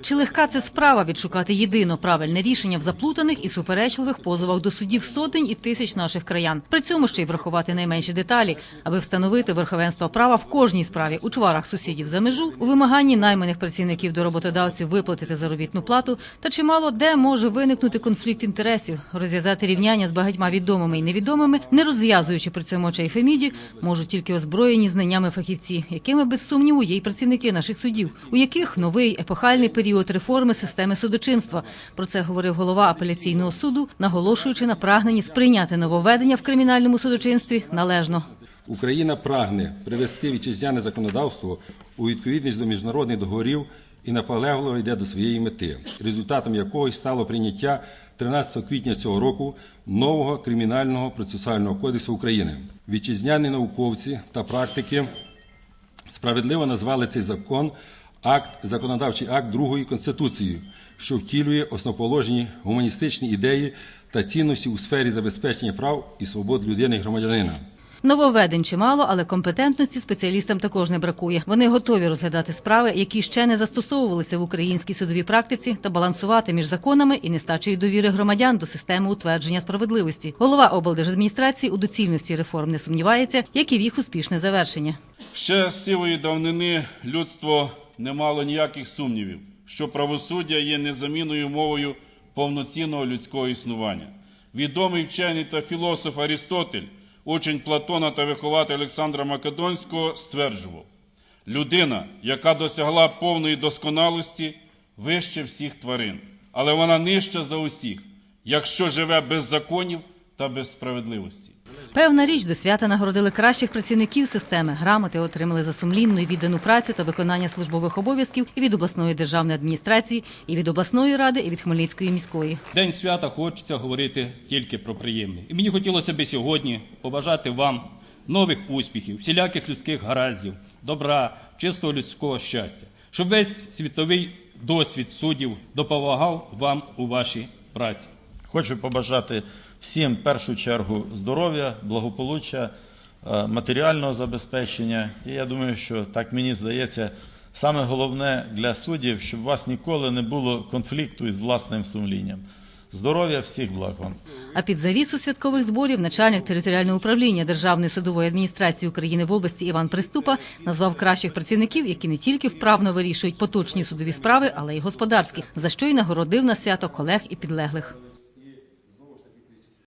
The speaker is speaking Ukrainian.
Чи легка це справа відшукати єдино правильне рішення в заплутаних і суперечливих позовах до судів сотень і тисяч наших краян? При цьому ще й врахувати найменші деталі, аби встановити верховенство права в кожній справі у чварах сусідів за межу, у вимаганні найманих працівників до роботодавців виплатити заробітну плату, та чимало де може виникнути конфлікт інтересів, розв'язати рівняння з багатьма відомими і невідомими, не розв'язуючи при цьому очей Феміді, можуть тільки озброєні знаннями фахівці, якими без сумніву є й працівники наших судів, у яких новий епохальний період реформи системи судочинства. Про це говорив голова апеляційного суду, наголошуючи на прагненні сприйняти нововведення в кримінальному судочинстві належно. Україна прагне привести вітчизняне законодавство у відповідність до міжнародних договорів і наполегливо йде до своєї мети, результатом якого стало прийняття 13 квітня цього року нового кримінального процесуального кодексу України. Вітчизняні науковці та практики справедливо назвали цей закон акт, законодавчий акт другої конституції, що втілює основоположні гуманістичні ідеї та цінності у сфері забезпечення прав і свобод людини і громадянина. Нововведень чимало, але компетентності спеціалістам також не бракує. Вони готові розглядати справи, які ще не застосовувалися в українській судовій практиці, та балансувати між законами і нестачею довіри громадян до системи утвердження справедливості. Голова облдержадміністрації у доцільності реформ не сумнівається, як і в їх успішне завершення. Ще з сивої давнини людство не мало ніяких сумнівів, що правосуддя є незамінною мовою повноцінного людського існування. Відомий вчений та філософ Арістотель, учень Платона та вихователь Олександра Македонського, стверджував: людина, яка досягла повної досконалості, вище всіх тварин, але вона нижча за усіх, якщо живе без законів та без справедливості. Певна річ до свята нагородили кращих працівників системи. Грамоти отримали за сумлінну і віддану працю та виконання службових обов'язків і від обласної державної адміністрації, і від обласної ради, і від Хмельницької міської. День свята хочеться говорити тільки про приємне. І мені хотілося би сьогодні побажати вам нових успіхів, всіляких людських гараздів, добра, чистого людського щастя, щоб весь світовий досвід суддів допомагав вам у вашій праці. Хочу побажати всім в першу чергу здоров'я, благополуччя, е, матеріального забезпечення. І я думаю, що так мені здається, саме головне для суддів, щоб у вас ніколи не було конфлікту із власним сумлінням. Здоров'я, всіх благ вам. А під завісу святкових зборів начальник територіального управління Державної судової адміністрації України в області Іван Приступа назвав кращих працівників, які не тільки вправно вирішують поточні судові справи, але й господарські, за що й нагородив на свято колег і підлеглих.